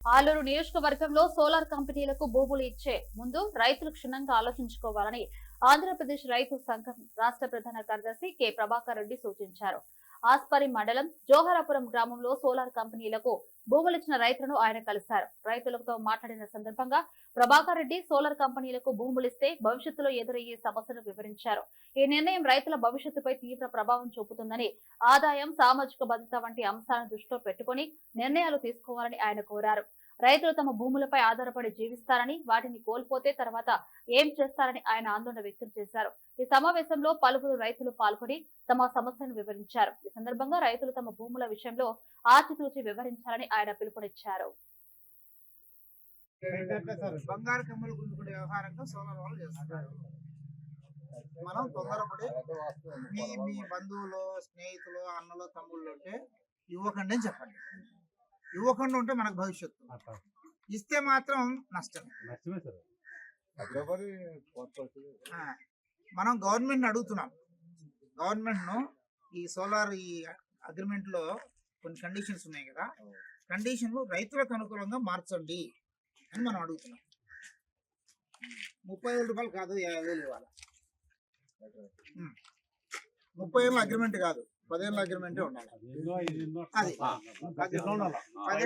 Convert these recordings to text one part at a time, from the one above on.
ఆలూరు నియోజకవర్గంలో సోలార్ కంపెనీలకు భూములు ఇచ్చే ముందు రైతులు క్షుణ్ణంగా ఆలోచించుకోవాలని ఆంధ్రప్రదేశ్ రైతు సంఘం రాష్ట్ర ప్రధాన కార్యదర్శి కె ప్రభాకర్ రెడ్డి సూచించారు. ఆస్పరి మండలం జోహరాపురం గ్రామంలో సోలార్ కంపెనీలకు భూములిచ్చిన రైతులను ఆయన కలిశారు. రైతులతో మాట్లాడిన సందర్భంగా ప్రభాకర్ రెడ్డి సోలార్ కంపెనీలకు భూములిస్తే భవిష్యత్తులో ఎదురయ్యే సమస్యను వివరించారు. ఈ నిర్ణయం రైతుల భవిష్యత్తుపై తీవ్ర ప్రభావం చూపుతుందని ఆదాయం సామాజిక భద్రత వంటి అంశాలను దృష్టిలో పెట్టుకుని నిర్ణయాలు తీసుకోవాలని ఆయన కోరారు. రైతులు తమ భూములపై ఆధారపడి జీవిస్తారని వాటిని కోల్పోతే తర్వాత ఏం చేస్తారని ఆయన ఆందోళన వ్యక్తం చేశారు. ఈ సమావేశంలో పలువురు రైతులు పాల్గొని తమ సమస్యను వివరించారు. ఈ సందర్భంగా రైతులు తమ భూముల విషయంలో ఆచితూచి వివరించాలని ఆయన పిలుపునిచ్చారు. బంగారు కమ్మలు గుంజుకునే వ్యవహారంగా సోలార్ వాళ్ళు చేస్తున్నారు. మనం తొందరపడి మీ మీ బంధువులు స్నేహితులు అన్నలు తమ్ముళ్ళు ఉంటే ఇవ్వకండి అని చెప్పండి. ఇవ్వకుండా ఉంటే మనకు భవిష్యత్తు. ఇస్తే మాత్రం నష్టం నష్టమే సార్ ఆ, మనం గవర్నమెంట్ అడుగుతున్నాం. గవర్నమెంట్ను ఈ సోలార్ ఈ అగ్రిమెంట్లో కొన్ని కండిషన్స్ ఉన్నాయి కదా. కండిషన్లు రైతులకు అనుకూలంగా మార్చండి అని మనం అడుగుతున్నాం. ముప్పై వేల రూపాయలు కాదు యాభై వేలు ఇవ్వాలి. ముప్పై అగ్రిమెంట్ కాదు. పదేళ్ళ అగ్రిమెంటే ఉండాలి అది. అదే.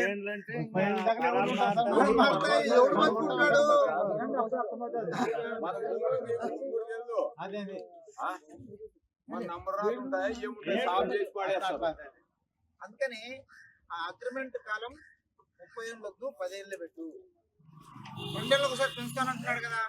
అందుకని ఆ అగ్రిమెంట్ కాలం ముప్పై ఏళ్ళు వద్దు పదేళ్ళు పెట్టు. రెండేళ్ళు ఒకసారి పెంచుతానంటున్నాడు కదా.